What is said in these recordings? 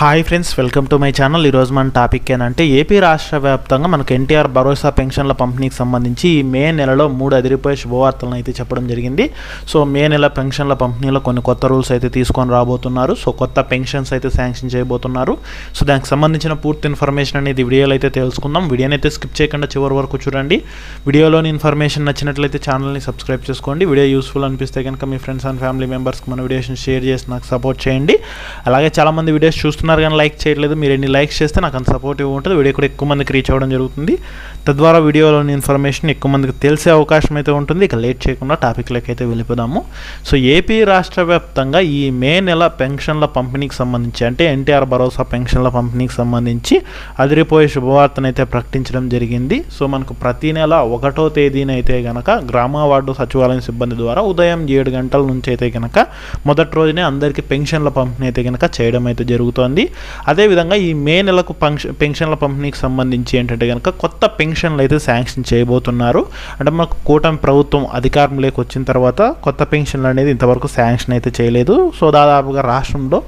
Hi friends welcome to my channel. ఈరోజు మన topic ఏంటంటే ఏపీ రాష్ట్ర వ్యాప్తంగా మనకు ఎన్టీఆర్ భరోసా పెన్షన్ల పంపిణీకి సంబంధించి ఈ మే నెలలో మూడు అదిరిపోయే శుభవార్తలను అయితే చెప్పడం జరిగింది. సో మే నెల పెన్షన్ల పంపిణీలో కొన్ని కొత్త రూల్స్ అయితే తీసుకొని రాబోతున్నారు. సో కొత్త పెన్షన్స్ అయితే శాంక్షన్ చేయబోతున్నారు. సో దానికి సంబంధించిన పూర్తి ఇన్ఫర్మేషన్ అనేది వీడియోలో అయితే తెలుసుకుందాం. వీడియోని అయితే స్కిప్ చేయకుండా చివరి వరకు చూడండి. వీడియోలోని ఇన్ఫర్మేషన్ నచ్చినట్లయితే ఛానల్ని సబ్స్క్రైబ్ చేసుకోండి. వీడియో యూస్ఫుల్ అనిపిస్తే కనుక మీ ఫ్రెండ్స్ అండ్ ఫ్యామిలీ మెంబర్స్కి మన వీడియోస్ని షేర్ చేసి నాకు సపోర్ట్ చేయండి. అలాగే చాలామంది వీడియోస్ చూస్తున్నారు కానీ లైక్ చేయట్లేదు. మీరు ఎన్ని లైక్స్ చేస్తే నాకు అంత సపోర్టివ్ ఉంటుంది వీడియో కూడా ఎక్కువ మందికి రీచ్ అవ్వడం జరుగుతుంది. తద్వారా వీడియోలోని ఇన్ఫర్మేషన్ ఎక్కువ మందికి తెలిసే అవకాశం అయితే ఉంటుంది. ఇక లేట్ చేయకుండా టాపిక్లోకి అయితే వెళ్ళిపోదాము. సో ఏపీ రాష్ట్ర వ్యాప్తంగా ఈ మే నెల పెన్షన్ల పంపిణీకి సంబంధించి అంటే ఎన్టీఆర్ భరోసా పెన్షన్ల పంపిణీకి సంబంధించి అదిరిపోయే శుభవార్తను అయితే ప్రకటించడం జరిగింది. సో మనకు ప్రతి నెల ఒకటో తేదీన అయితే గనక గ్రామ వార్డు సచివాలయం సిబ్బంది ద్వారా ఉదయం ఏడు గంటల నుంచి అయితే గనక మొదటి రోజునే అందరికీ పెన్షన్ల పంపిణీ అయితే గనక చేయడం అయితే జరుగుతోంది. అదేవిధంగా ఈ మే నెలకు పెన్షన్ పెన్షన్ల పంపిణీకి సంబంధించి ఏంటంటే కనుక కొత్త పెన్షన్లు అయితే శాంక్షన్ చేయబోతున్నారు. అంటే మనకు కూటమి ప్రభుత్వం అధికారంలోకి వచ్చిన తర్వాత కొత్త పెన్షన్లు అనేది ఇంతవరకు శాంక్షన్ అయితే చేయలేదు. సో దాదాపుగా రాష్ట్రంలో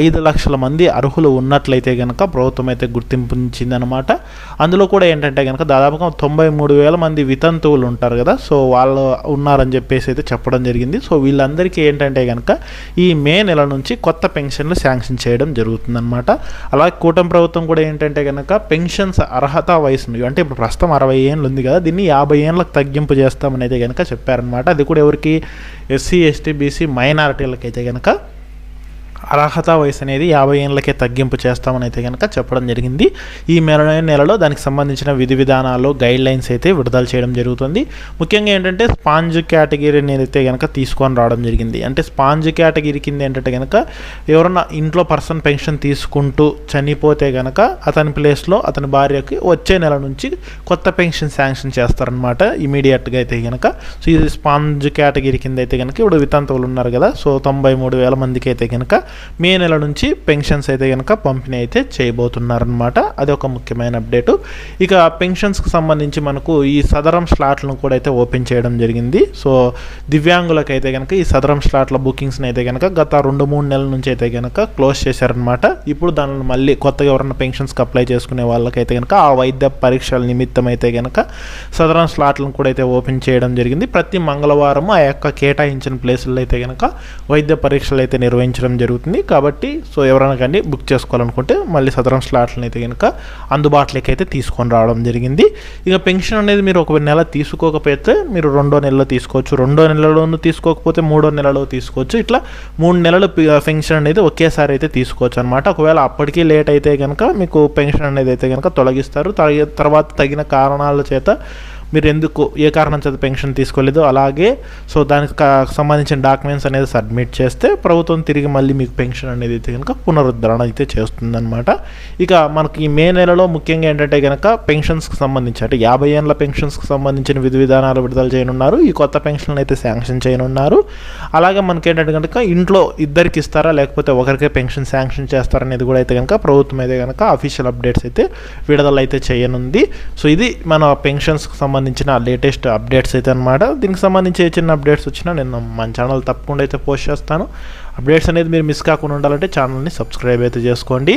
ఐదు లక్షల మంది అర్హులు ఉన్నట్లయితే కనుక ప్రభుత్వం అయితే గుర్తింపునిచ్చిందనమాట. అందులో కూడా ఏంటంటే కనుక దాదాపుగా తొంభై మూడు వేల మంది వితంతువులు ఉంటారు కదా సో వాళ్ళు ఉన్నారని చెప్పేసి అయితే చెప్పడం జరిగింది. సో వీళ్ళందరికీ ఏంటంటే కనుక ఈ మే నెల నుంచి కొత్త పెన్షన్లు శాంక్షన్ చేయడం జరుగుతుంది. జరుగుతుందన్నమాట అలాగే కూటమి ప్రభుత్వం కూడా ఏంటంటే కనుక పెన్షన్స్ అర్హత వయసును అంటే ఇప్పుడు ప్రస్తుతం అరవై ఏళ్ళు ఉంది కదా దీన్ని యాభై ఏళ్ళకి తగ్గింపు చేస్తామని అయితే కనుక చెప్పారనమాట అది కూడా ఎవరికి? ఎస్సీ ఎస్టీ బీసీ మైనారిటీలకి అయితే కనుక అర్హత వయసు అనేది యాభై ఏళ్ళకే తగ్గింపు చేస్తామని అయితే కనుక చెప్పడం జరిగింది. ఈ నెల నెలలో దానికి సంబంధించిన విధి విధానాలు గైడ్ లైన్స్ అయితే విడుదల చేయడం జరుగుతుంది. ముఖ్యంగా ఏంటంటే స్పాంజ్ కేటగిరీని అయితే కనుక తీసుకొని రావడం జరిగింది. అంటే స్పాంజ్ కేటగిరీ కింద ఏంటంటే కనుక ఎవరన్నా ఇంట్లో పర్సన్ పెన్షన్ తీసుకుంటూ చనిపోతే కనుక అతని ప్లేస్లో అతని భార్యకి వచ్చే నెల నుంచి కొత్త పెన్షన్ శాంక్షన్ చేస్తారనమాట ఇమీడియట్గా అయితే కనుక సో ఇది స్పాంజ్ కేటగిరీ కింద అయితే కనుక ఇప్పుడు వితంతువులు ఉన్నారు కదా. సో తొంభై మూడు వేల మందికి అయితే కనుక మే నెల నుంచి పెన్షన్స్ అయితే కనుక పంపిణీ అయితే చేయబోతున్నారనమాట అది ఒక ముఖ్యమైన అప్డేటు. ఇక పెన్షన్స్కి సంబంధించి మనకు ఈ సదరం స్లాట్లను కూడా అయితే ఓపెన్ చేయడం జరిగింది. సో దివ్యాంగులకు అయితే కనుక ఈ సదరం స్లాట్ల బుకింగ్స్ని అయితే కనుక గత రెండు మూడు నెలల నుంచి అయితే కనుక క్లోజ్ చేశారనమాట ఇప్పుడు దానిని మళ్ళీ కొత్తగా ఎవరైనా పెన్షన్స్కి అప్లై చేసుకునే వాళ్ళకైతే కనుక ఆ వైద్య పరీక్షల నిమిత్తం అయితే కనుక సదరం స్లాట్లను కూడా అయితే ఓపెన్ చేయడం జరిగింది. ప్రతి మంగళవారం ఆ యొక్క కేటాయించిన ప్లేసుల్లో అయితే కనుక వైద్య పరీక్షలు అయితే నిర్వహించడం జరుగుతుంది. కాబట్టి సో ఎవరైనా కానీ బుక్ చేసుకోవాలనుకుంటే మళ్ళీ సదరం స్లాట్లను అయితే కనుక అందుబాటులోకి అయితే తీసుకొని రావడం జరిగింది. ఇక పెన్షన్ అనేది మీరు ఒక నెల తీసుకోకపోతే మీరు రెండో నెలలో తీసుకోవచ్చు. రెండో నెలలోనూ తీసుకోకపోతే మూడో నెలలో తీసుకోవచ్చు. ఇట్లా మూడు నెలలు పెన్షన్ అనేది ఒకేసారి అయితే తీసుకోవచ్చు అనమాట ఒకవేళ అప్పటికీ లేట్ అయితే కనుక మీకు పెన్షన్ అనేది అయితే కనుక తొలగిస్తారు. తర్వాత తగిన కారణాల చేత మీరు ఎందుకు ఏ కారణం చేత పెన్షన్ తీసుకోలేదు అలాగే సో దానికి సంబంధించిన డాక్యుమెంట్స్ అనేది సబ్మిట్ చేస్తే ప్రభుత్వం తిరిగి మళ్ళీ మీకు పెన్షన్ అనేది అయితే కనుక పునరుద్ధరణ అయితే చేస్తుందన్నమాట. ఇక మనకి ఈ మే నెలలో ముఖ్యంగా ఏంటంటే కనుక పెన్షన్స్కి సంబంధించి అంటే యాభై ఏళ్ళ పెన్షన్స్కి సంబంధించిన విధి విధానాలు విడుదల చేయనున్నారు. ఈ కొత్త పెన్షన్లు అయితే శాంక్షన్ చేయనున్నారు. అలాగే మనకి ఏంటంటే కనుక ఇంట్లో ఇద్దరికి ఇస్తారా లేకపోతే ఒకరికే పెన్షన్ శాంక్షన్ చేస్తారనేది కూడా అయితే కనుక ప్రభుత్వం అయితే కనుక అఫీషియల్ అప్డేట్స్ అయితే విడుదల అయితే చేయనుంది. సో ఇది మన పెన్షన్స్కి సంబంధించిన లేటెస్ట్ అప్డేట్స్ అయితే అనమాట దీనికి సంబంధించి ఏ చిన్న అప్డేట్స్ వచ్చినా నేను మన ఛానల్ తప్పకుండా అయితే పోస్ట్ చేస్తాను. అప్డేట్స్ అనేది మీరు మిస్ కాకుండా ఉండాలంటే ఛానల్ని సబ్స్క్రైబ్ అయితే చేసుకోండి.